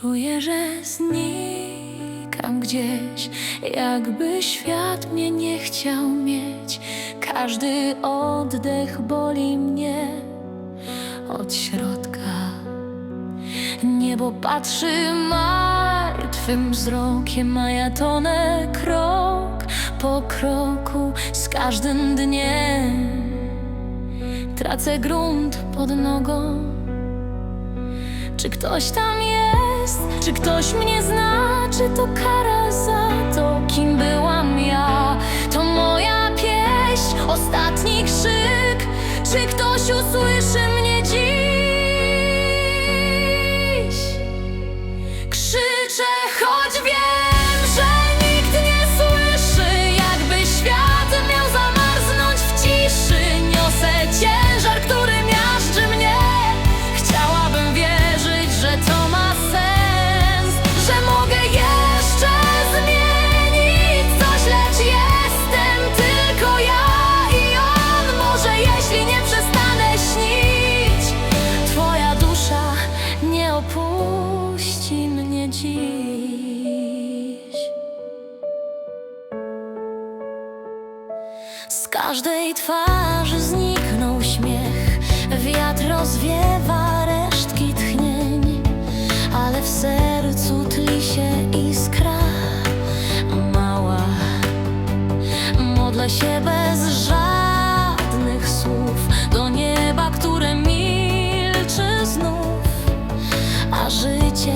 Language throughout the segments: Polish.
Czuję, że znikam gdzieś, jakby świat mnie nie chciał mieć. Każdy oddech boli mnie od środka. Niebo patrzy martwym wzrokiem, a ja tonę krok po kroku z każdym dniem. Tracę grunt pod nogą. Czy ktoś tam jest? jest. Czy ktoś mnie zna, czy to kara Z każdej twarzy zniknął śmiech. Wiatr rozwiewa resztki tchnień Ale w sercu tli się iskra. Mała Modlę się bez żadnych słów. Do nieba, które milczy znów. A życie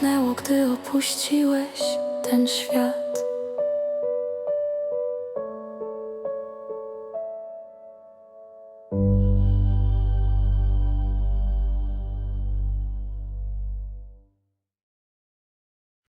Zniknęło, gdy opuściłeś ten świat.